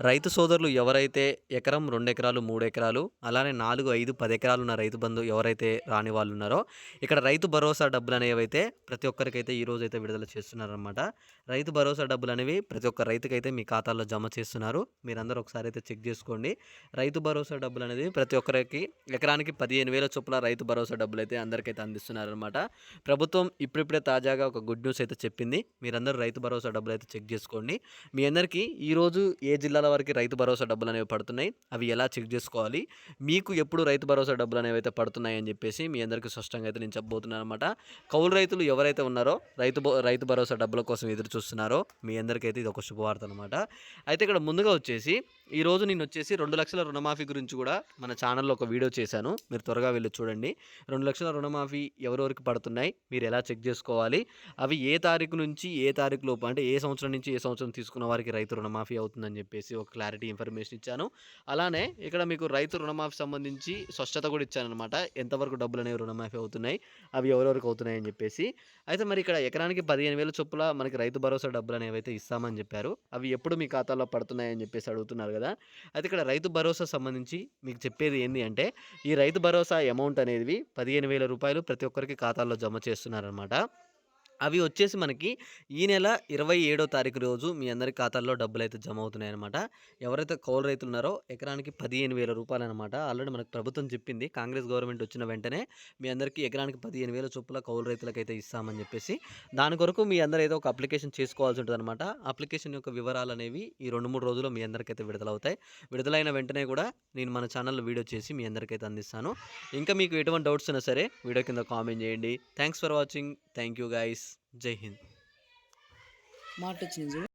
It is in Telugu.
రైతు సోదరులు ఎవరైతే ఎకరం రెండు ఎకరాలు మూడు ఎకరాలు అలానే నాలుగు ఐదు పది ఎకరాలు ఉన్న రైతు బంధు ఎవరైతే రాని వాళ్ళు ఉన్నారో ఇక్కడ రైతు భరోసా డబ్బులు అనేవి అయితే ప్రతి ఒక్కరికైతే ఈ రోజు అయితే విడుదల చేస్తున్నారనమాట రైతు భరోసా డబ్బులు అనేవి ప్రతి ఒక్క రైతుకైతే మీ ఖాతాల్లో జమ చేస్తున్నారు. మీరందరూ ఒకసారి అయితే చెక్ చేసుకోండి. రైతు భరోసా డబ్బులు అనేది ప్రతి ఒక్కరికి ఎకరానికి పదిహేను వేల చొప్పున రైతు భరోసా డబ్బులు అయితే అందరికైతే అందిస్తున్నారనమాట ప్రభుత్వం ఇప్పుడిప్పుడే తాజాగా ఒక గుడ్ న్యూస్ అయితే చెప్పింది. మీరందరూ రైతు భరోసా డబ్బులు అయితే చెక్ చేసుకోండి. మీ అందరికీ ఈరోజు ఏ జిల్లాలో వరకు రైతు భరోసా డబ్బులు అనేవి పడుతున్నాయి. అవి ఎలా చెక్ చేసుకోవాలి? మీకు ఎప్పుడు రైతు భరోసా డబ్బులు అనేవి అయితే పడుతున్నాయి అని చెప్పేసి మీ అందరికీ స్పష్టంగా అయితే నేను చెప్పబోతున్నాను అనమాట కౌలు రైతులు ఎవరైతే ఉన్నారో రైతు రైతు భరోసా డబ్బుల కోసం ఎదురు చూస్తున్నారో మీ అందరికైతే ఇది ఒక శుభవార్త అనమాట అయితే ఇక్కడ ముందుగా వచ్చేసి ఈ రోజు నేను వచ్చేసి రెండు లక్షల రుణమాఫీ గురించి కూడా మన ఛానల్లో ఒక వీడియో చేశాను. మీరు త్వరగా వెళ్ళి చూడండి. రెండు లక్షల రుణమాఫీ ఎవరెవరికి పడుతున్నాయి? మీరు ఎలా చెక్ చేసుకోవాలి? అవి ఏ తారీఖు నుంచి ఏ తారీఖు లోపు అంటే ఏ సంవత్సరం నుంచి ఏ సంవత్సరం తీసుకున్న వారికి రైతు రుణమాఫీ అవుతుందని చెప్పేసి ఒక క్లారిటీ ఇన్ఫర్మేషన్ ఇచ్చాను. అలానే ఇక్కడ మీకు రైతు రుణమాఫీ సంబంధించి స్పష్టత కూడా ఇచ్చానమాట ఎంతవరకు డబ్బులు అనేవి రుణమాఫీ అవుతున్నాయి అవి ఎవరెవరికి అవుతున్నాయి అని చెప్పేసి. అయితే మరి ఇక్కడ ఎకరానికి పదిహేను వేల చొప్పుల మనకి రైతు భరోసా డబ్బులు అనేవి అయితే ఇస్తామని చెప్పారు. అవి ఎప్పుడు మీ ఖాతాలో పడుతున్నాయని చెప్పేసి అడుగుతున్నారు కదా. అయితే ఇక్కడ రైతు భరోసా సంబంధించి మీకు చెప్పేది ఏంటి అంటే ఈ రైతు భరోసా అమౌంట్ అనేది పదిహేను వేల రూపాయలు ప్రతి ఒక్కరికి ఖాతాల్లో జమ చేస్తున్నారనమాట అవి వచ్చేసి మనకి ఈ నెల ఇరవై ఏడో తారీఖు రోజు మీ అందరి ఖాతాల్లో డబ్బులు అయితే జమ అవుతున్నాయి అనమాట ఎవరైతే కౌలు రైతులు ఉన్నారో ఎకరానికి పదిహేను వేల రూపాయలు అనమాట ఆల్రెడీ మనకు ప్రభుత్వం చెప్పింది. కాంగ్రెస్ గవర్నమెంట్ వచ్చిన వెంటనే మీ అందరికీ ఎకరానికి పదిహేను వేల చొప్పుల కౌలు రైతులకైతే ఇస్తామని చెప్పేసి దాని కొరకు మీ అందరూ ఏదో ఒక అప్లికేషన్ చేసుకోవాల్సి ఉంటుంది అనమాట అప్లికేషన్ యొక్క వివరాలు అనేవి ఈ రెండు మూడు రోజుల్లో మీ అందరికైతే విడుదలవుతాయి. విడుదలైన వెంటనే కూడా నేను మన ఛానల్లో వీడియో చేసి మీ అందరికైతే అందిస్తాను. ఇంకా మీకు ఎటువంటి డౌట్స్ ఉన్నా సరే వీడియో కింద కామెంట్ చేయండి. Thanks for watching. Thank you guys Jai Hind. మాట వచ్చింది